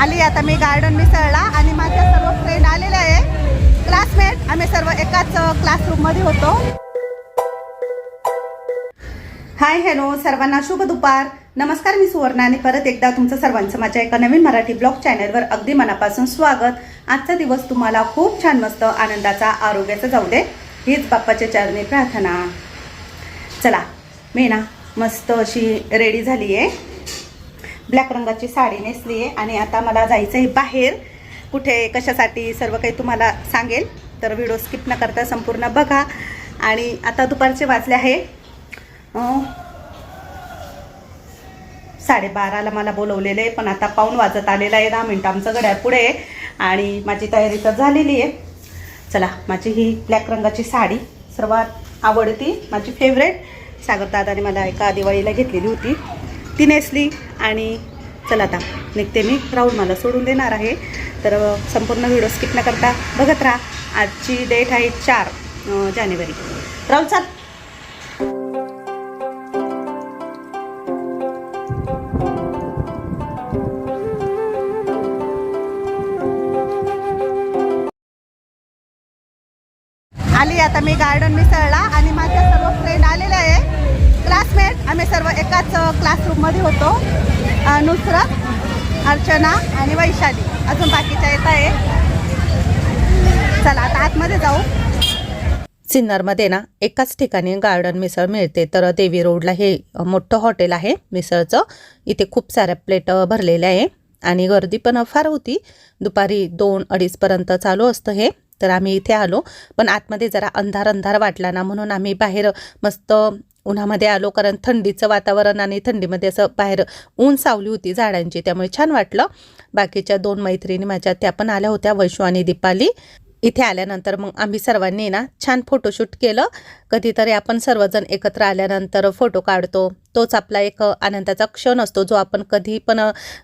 आली आता मी गार्डन मिसळला आणि माझ्या सर्व फ्रेंड आलेले आहे. क्लासमेट आम्ही सर्व एकाच क्लासरूममध्ये होतो. हाय हॅलो सर्वांना शुभ दुपार. नमस्कार मी सुवर्णा आणि परत एकदा तुमचं सर्वांचं माझ्या एका नवीन मराठी ब्लॉग चॅनलवर अगदी मनापासून स्वागत. आजचा दिवस तुम्हाला खूप छान मस्त आनंदाचा आरोग्याचा जाऊ दे. हीच बाप्पाच्या चरणी प्रार्थना. चला मी ना मस्त अशी रेडी झाली आहे ब्लॅक रंगाची साडी नेसली आहे आणि आता मला जायचं आहे बाहेर. कुठे कशासाठी सर्व काही तुम्हाला सांगेल. तर व्हिडिओ स्किप न करता संपूर्ण बघा. आणि आता दुपारचे वाजले आहे. साडेबाराला मला बोलवलेलं आहे पण आता पाऊण वाजत आलेलं आहे. दहा मिनटं आमचं घड्याळ पुढे आहे. आणि माझी तयारी तर झालेली आहे. चला माझी ही ब्लॅक रंगाची साडी सर्वात आवडती माझी फेवरेट सागरदादाने मला एका दिवाळीला घेतलेली होती. ती नेसली आणि चला आता निघते मी. राहुल मला सोडून देणार आहे. तर संपूर्ण व्हिडिओ स्किप न करता बघत राहा. आजची डेट आहे चार जानेवारी. राहुल चाल. आली आता मी गार्डन मिसळला आणि माझ्या सर्व फ्रेंड आलेला आहे क्लासमेट आम्ही सर्व एकाच क्लासरूममध्ये होतो. नुसरत अर्चना आणि वैशाली. अजून बाकीच्या येत आहे. चला आता आतमध्ये जाऊ. सिन्नरमध्ये ना एकाच ठिकाणी गार्डन मिसळ मिळते. तर देवी रोडला हे मोठं हॉटेल आहे मिसळचं. इथे खूप साऱ्या प्लेट भरलेल्या आहे. आणि गर्दी पण फार होती. दुपारी दोन अडीचपर्यंत चालू असतं हे. तर आम्ही इथे आलो. पण आतमध्ये जरा अंधार अंधार वाटला ना म्हणून आम्ही बाहेर मस्त उन्हामध्ये आलो कारण थंडीचं वातावरण आणि थंडीमध्ये असं बाहेर ऊन सावली होती झाडांची त्यामुळे छान वाटलं. बाकीच्या दोन मैत्रिणी माझ्या त्या पण आल्या होत्या वैशू आणि दीपाली. इथे आल्यानंतर मग आम्ही सर्वांनी ना छान फोटोशूट केलं. कधीतरी आपण सर्वजण एकत्र आल्यानंतर फोटो काढतो. तोच आपला एक आनंदाचा क्षण असतो जो आपण कधी पण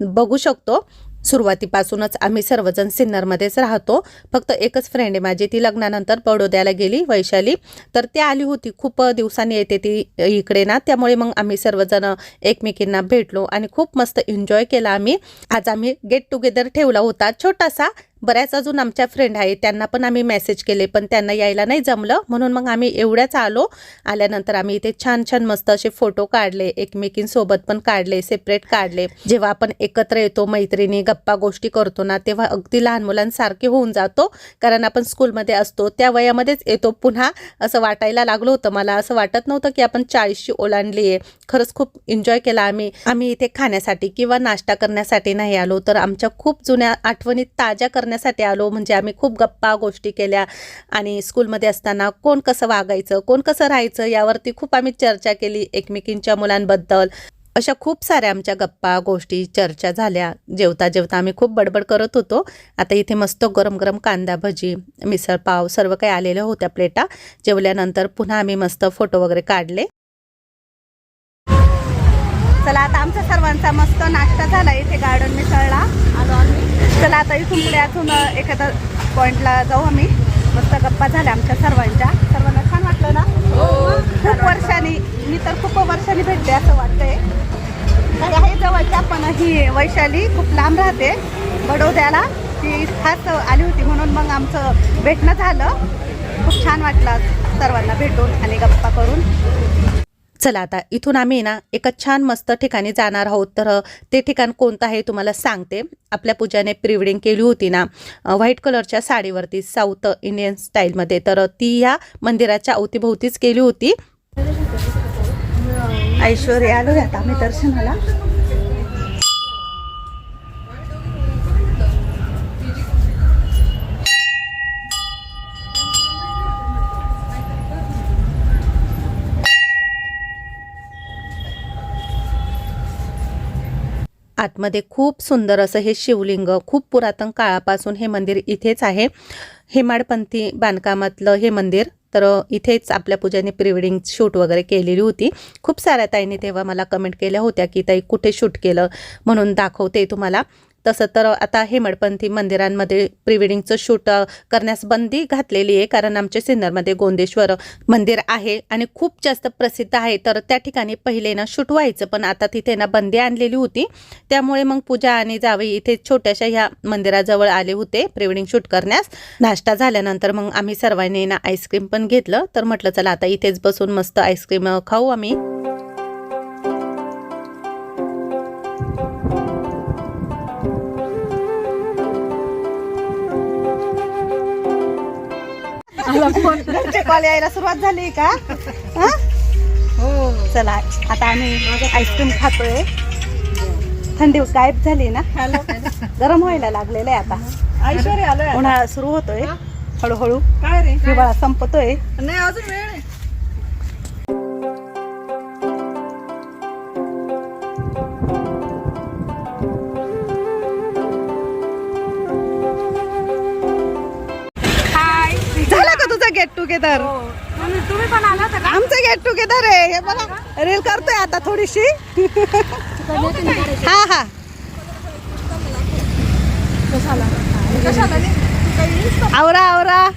बघू शकतो. सुरुवातीपासूनच आम्ही सर्वजण सिन्नरमध्येच राहतो. फक्त एकच फ्रेंड आहे माझी ती लग्नानंतर बडोद्याला गेली वैशाली. तर ती आली होती खूप दिवसांनी येते ती इकडे ना. त्यामुळे मग आम्ही सर्वजण एकमेकींना भेटलो आणि खूप मस्त एन्जॉय केला आम्ही. आज आम्ही गेट टुगेदर ठेवला होता छोटासा. बऱ्याच अजून आमच्या फ्रेंड आहेत. त्यांना पण आम्ही मेसेज केले पण त्यांना यायला नाही जमलं. म्हणून मग आम्ही एवढ्याच आलो. आल्यानंतर आम्ही इथे छान छान मस्त असे फोटो काढले एकमेकींसोबत पण काढले सेपरेट काढले. जेव्हा आपण एकत्र येतो मैत्रिणी गप्पा गोष्टी करतो ना तेव्हा अगदी लहान मुलांसारखे होऊन जातो. कारण आपण स्कूलमध्ये असतो त्या वयामध्येच येतो पुन्हा. असं वाटायला लागलं होतं मला. असं वाटत नव्हतं की आपण चाळीसची ओलांडली आहे. खरंच खूप एन्जॉय केला आम्ही. आम्ही इथे खाण्यासाठी किंवा नाश्ता करण्यासाठी नाही आलो. तर आमच्या खूप जुन्या आठवणी ताज्या करण्यासाठी आलो. म्हणजे आम्ही खूप गप्पा गोष्टी केल्या. आणि स्कूलमध्ये असताना कोण कसं वागायचं कोण कसं राहायचं यावरती खूप आम्ही चर्चा केली एकमेकींच्या मुलांबद्दल. अशा खूप साऱ्या आमच्या गप्पा गोष्टी चर्चा झाल्या. जेवता जेवता आम्ही खूप बडबड करत होतो. आता इथे मस्त गरम गरम कांदा भजी मिसळ पाव सर्व काही आलेल्या होत्या प्लेटा. जेवल्यानंतर पुन्हा आम्ही मस्त फोटो वगैरे काढले. चला आता आमचा सर्वांचा मस्त नाश्ता झाला इथे गार्डन मिसळला. आलो आम्ही. चला आता इथून पुढे अजून एखाद्या पॉईंटला जाऊ आम्ही. मस्त गप्पा झाल्या आमच्या सर्वांच्या. सर्वांना छान वाटलं ना? खूप वर्षांनी मी तर खूप वर्षांनी भेटते असं वाटतंय. काही आहे जवळच्या पण ही वैशाली खूप लांब राहते. बडोद्याला. ती खास आली होती म्हणून मग आमचं भेटणं झालं. खूप छान वाटलं सर्वांना भेटून आणि गप्पा करून. चला आता इथून आम्ही ना एका छान मस्त ठिकाणी जाणार आहोत. तर ते ठिकाण कोणतं आहे तुम्हाला सांगते. आपल्या पूजाने प्रिवेडिंग केली होती ना व्हाईट कलरच्या साडीवरती साऊथ इंडियन स्टाईलमध्ये. तर ती ह्या मंदिराच्या अवतीभोवतीच केली होती. ऐश्वर्या आलो आता आम्ही दर्शनाला. आतमध्ये खूप सुंदर असं हे शिवलिंग खूप पुरातन काळापासून हे मंदिर इथेच आहे. हेमाडपंथी बांधकामातलं हे मंदिर तर इथेच आपल्या पूजाने प्री शूट वगैरे केलेली होती. खूप साऱ्या ताईने तेव्हा मला कमेंट केल्या होत्या की ताई कुठे शूट केलं? म्हणून दाखवते तुम्हाला. तसं तर आता हेमडपंथी मंदिरांमध्ये प्री वेडिंगचं शूट करण्यास बंदी घातलेली आहे कारण आमच्या सिन्नरमध्ये गोंदेश्वर मंदिर आहे आणि खूप जास्त प्रसिद्ध आहे. तर त्या ठिकाणी पहिले ना शूट व्हायचं पण आता तिथे ना बंदी आणलेली होती. त्यामुळे मग पूजा आणि जावई इथे छोट्याशा ह्या मंदिराजवळ आले होते प्री वेडिंग शूट करण्यास. नाश्ता झाल्यानंतर मग आम्ही सर्वांनी ना आईस्क्रीम पण घेतलं. तर म्हटलं चला आता इथेच बसून मस्त आईस्क्रीम खाऊ आम्ही. घरचे कॉल यायला सुरुवात झाली का? हो? चला आता आम्ही आईस्क्रीम खातोय. थंडी गायब झाली ना? गरम व्हायला लागलेलं आहे आता. ऐश्वर्या आलोय उन्हाळा सुरू होतोय. हळूहळू काय रे? हिवाळा संपतोय. नाही अजून वेळ आमचं आहे. हे बघा रील करतोय आता थोडीशी. हा हा. आवरा आवरा.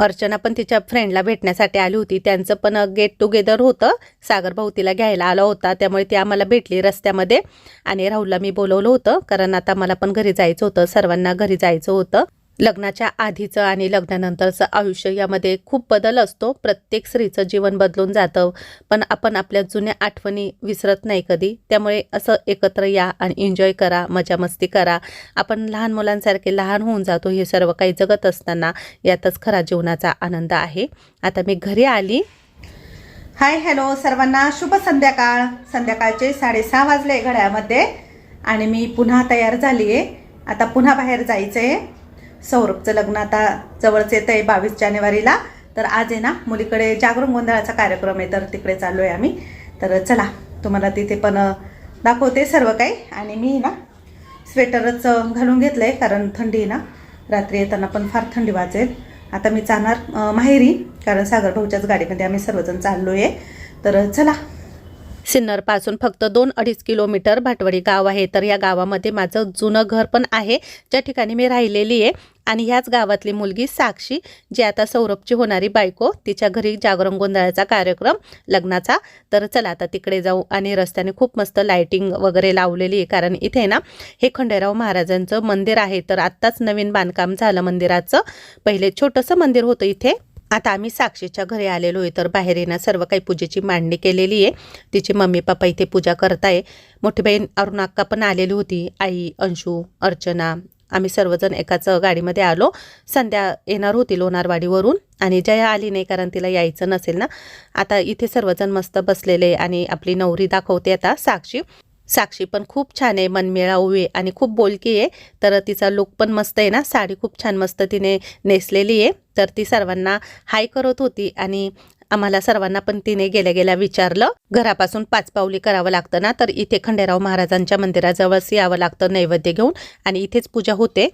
अर्चना पण तिच्या फ्रेंडला भेटण्यासाठी आली होती. त्यांचं पण गेट टुगेदर होतं. सागर भाऊ तिला घ्यायला आला होता. त्यामुळे ती आम्हाला भेटली रस्त्यामध्ये. आणि राहुलला मी बोलवलं होतं कारण आता मला पण घरी जायचं होतं. सर्वांना घरी जायचं होतं. लग्नाच्या आधीचं आणि लग्नानंतरचं आयुष्य यामध्ये खूप बदल असतो. प्रत्येक स्त्रीचं जीवन बदलून जातं. पण आपण आपल्या जुन्या आठवणी विसरत नाही कधी. त्यामुळे असं एकत्र या आणि एन्जॉय करा मजा मस्ती करा. आपण लहान मुलांसारखे लहान होऊन जातो. हे सर्व काही जगत असताना यातच खरा जीवनाचा आनंद आहे. आता मी घरी आली. हाय हॅलो सर्वांना. शुभ संध्याकाळ. संध्याकाळचे साडेसहा वाजले घड्यामध्ये आणि मी पुन्हा तयार झाली आहे आता पुन्हा बाहेर जायचं आहे सौरभचं लग्न आता जवळच येतं आहे बावीस जानेवारीला. तर आज आहे ना मुलीकडे जागरण गोंधळाचा कार्यक्रम आहे तर तिकडे चाललो आहे आम्ही. तर चला तुम्हाला तिथे पण दाखवते सर्व काही. आणि मी ना स्वेटरच घालून घेतलं आहे कारण थंडी आहे ना. रात्री येताना पण फार थंडी वाजेल. आता मी जाणार माहेरी कारण सागर भाऊच्याच गाडीमध्ये आम्ही सर्वजण चाललो आहे तर चला सिन्नरपासून फक्त दोन अडीच किलोमीटर भाटवडी गाव आहे. तर या गावामध्ये माझं जुनं घर पण आहे. ज्या ठिकाणी मी राहिलेली आहे आणि ह्याच गावातली मुलगी साक्षी जी आता सौरभची होणारी बायको तिच्या घरी जागरण गोंधळाचा कार्यक्रम लग्नाचा. तर चला आता तिकडे जाऊ आणि रस्त्याने खूप मस्त लाईटिंग वगैरे लावलेली आहे. कारण इथे ना हे खंडेराव महाराजांचं मंदिर आहे. तर आत्ताच नवीन बांधकाम झालं मंदिराचं. पहिले छोटंसं मंदिर होतं इथे. आता आम्ही साक्षीच्या घरी आलेलो आहे तर बाहेर येणं सर्व काही पूजेची मांडणी केलेली आहे. तिची मम्मी पप्पा इथे पूजा करताय. मोठी बहीण अरुणाक्का पण आलेली होती आई अंशू अर्चना. आम्ही सर्वजण एकाच गाडीमध्ये आलो. संध्या येणार होती लोणारवाडीवरून आणि जया आली नाही कारण तिला यायचं नसेल ना. आता इथे सर्वजण मस्त बसलेले आणि आपली नवरी दाखवते आता साक्षी. साक्षी पण खूप छान आहे मनमिळाऊ आहे आणि खूप बोलकी आहे. तर तिचा लुक पण मस्त आहे ना साडी खूप छान मस्त तिने नेसलेली आहे. तर ती सर्वांना हाय करत होती आणि आम्हाला सर्वांना पण तिने गेल्या गेल्या विचारलं. घरापासून पाच पावली करावं लागतं ना तर इथे खंडेराव महाराजांच्या मंदिराजवळच यावं लागतं नैवेद्य घेऊन आणि इथेच पूजा होते.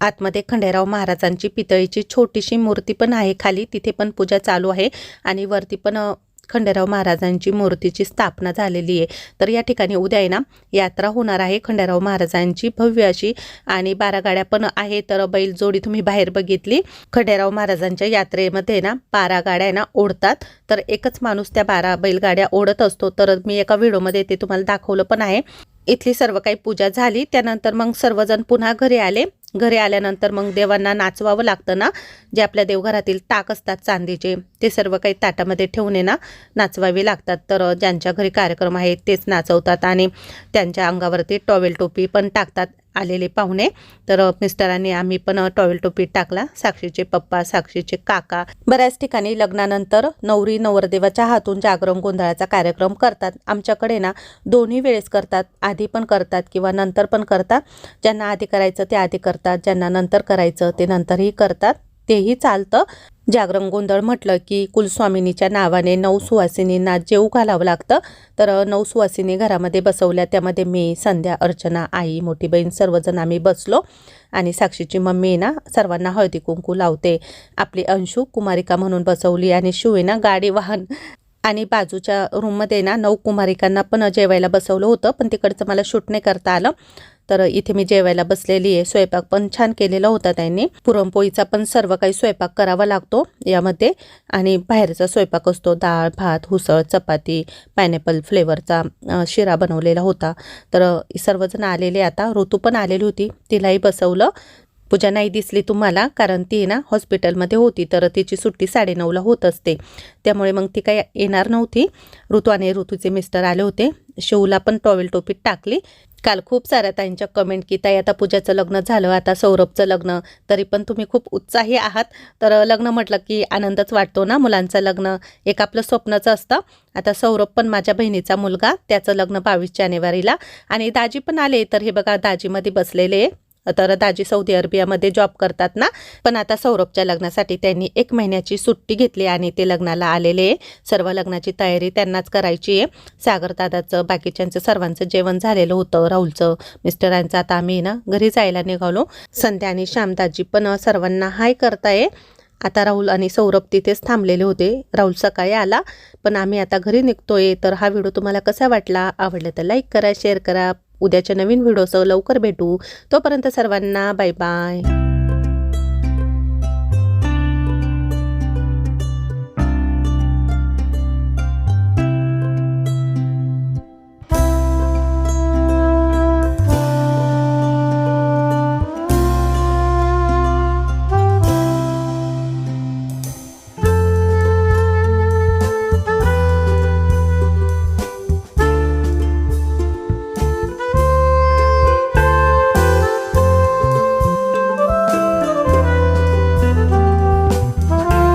आतमध्ये खंडेराव महाराजांची पितळीची छोटीशी मूर्ती पण आहे खाली. तिथे पण पूजा चालू आहे आणि वरती पण खंडेराव महाराजांची मूर्तीची स्थापना झालेली आहे. तर या ठिकाणी उद्या आहे ना यात्रा होणार आहे खंडेराव महाराजांची भव्य अशी आणि बारा गाड्या पण आहे तर बैलजोडी तुम्ही बाहेर बघितली. खंडेराव महाराजांच्या यात्रेमध्ये ना बारा गाड्या आहे ना ओढतात. तर एकच माणूस त्या बारा बैलगाड्या ओढत असतो. तर मी एका व्हिडिओमध्ये ते तुम्हाला दाखवलं पण आहे. इथली सर्व काही पूजा झाली. त्यानंतर मग सर्वजण पुन्हा घरी आले. घरी आल्यानंतर मग देवांना नाचवावं लागतं ना. जे आपल्या देवघरातील ताक असतात चांदीचे ते सर्व काही ताटामध्ये ठेवून ना नाचवावे लागतात. तर ज्यांच्या घरी कार्यक्रम आहे तेच नाचवतात आणि त्यांच्या अंगावरती टॉवेल टोपी पण टाकतात. आलेले पाहुणे. तर मिस्टरांनी आम्ही पण टॉवेल टोपी टाकला. साक्षीचे पप्पा साक्षीचे काका. बऱ्याच ठिकाणी लग्नानंतर नवरी नवरदेवाच्या हातून जागरण गोंधळाचा कार्यक्रम करतात. आमच्याकडे ना दोन्ही वेळेस करतात. आधी पण करतात किंवा नंतर पण करतात. ज्यांना आधी करायचं ते आधी करतात. ज्यांना नंतर करायचं ते नंतरही करतात. तेही चालतं. जागरण गोंधळ म्हटलं की कुलस्वामिनीच्या नावाने नऊ सुवासिनींना जेऊ घालावं लागतं. तर नऊ सुवासिनी घरामध्ये बसवल्या त्यामध्ये मी संध्या अर्चना आई मोठी बहीण सर्वजण आम्ही बसलो. आणि साक्षीची मम्मी ना सर्वांना हळदी कुंकू लावते. आपली अंशू कुमारिका म्हणून बसवली आणि शिव ना गाडी वाहन आणि बाजूच्या रूममध्ये ना नऊ कुमारिकांना पण जेवायला बसवलं होतं. पण तिकडचं मला शूट नाही करता आलं. तर इथे मी जेवायला बसलेली आहे. स्वयंपाक पण छान केलेला होता त्यांनी. पुरणपोळीचा पण सर्व काही स्वयंपाक करावा लागतो यामध्ये. आणि बाहेरचा स्वयंपाक असतो. डाळ भात हुसळ चपाती पायनॅपल फ्लेवरचा शिरा बनवलेला होता. तर सर्वजण आलेले आता. ऋतू पण आलेली होती. तिलाही बसवलं. पूजा नाही दिसली तुम्हाला कारण ती ना हॉस्पिटलमध्ये होती. तर तिची सुट्टी साडेनऊला होत असते. त्यामुळे मग ती काही येणार नव्हती. ऋतू आणि ऋतूचे मिस्टर आले होते. शिवला पण टॉवेल टोपीत टाकली. काल खूप साऱ्या ताईंच्या कमेंट की ताई आता पूजाचं लग्न झालं आता सौरभचं लग्न तरी पण तुम्ही खूप उत्साही आहात. तर लग्न म्हटलं की आनंदच वाटतो ना मुलांचं लग्न? एक आपलं स्वप्नचं असतं. आता सौरभ पण माझ्या बहिणीचा मुलगा त्याचं लग्न बावीस जानेवारीला. आणि दाजी पण आले तर हे बघा दाजीमध्ये बसलेले. आहे. तर दाजी सौदी अरेबियामध्ये जॉब करतात ना. पण आता सौरभच्या लग्नासाठी त्यांनी एक महिन्याची सुट्टी घेतली आणि ते लग्नाला आलेले आहे. सर्व लग्नाची तयारी त्यांनाच करायची आहे. सागरदादाचं बाकीच्यांचं सर्वांचं जेवण झालेलं होतं. राहुलचं मिस्टरांचं आता आम्ही ना घरी जायला निघालो. संध्या आणि श्यामदाजी पण सर्वांना हाय करताय. आता राहुल आणि सौरभ तिथेच थांबलेले होते. राहुल सकाळी आला. पण आम्ही आता घरी निघतोय. तर हा व्हिडिओ तुम्हाला कसा वाटला? आवडला तर लाईक करा शेअर करा. उद्याच्या नवीन व्हिडिओसह लवकर भेटू. तोपर्यंत सर्वांना बाय बाय.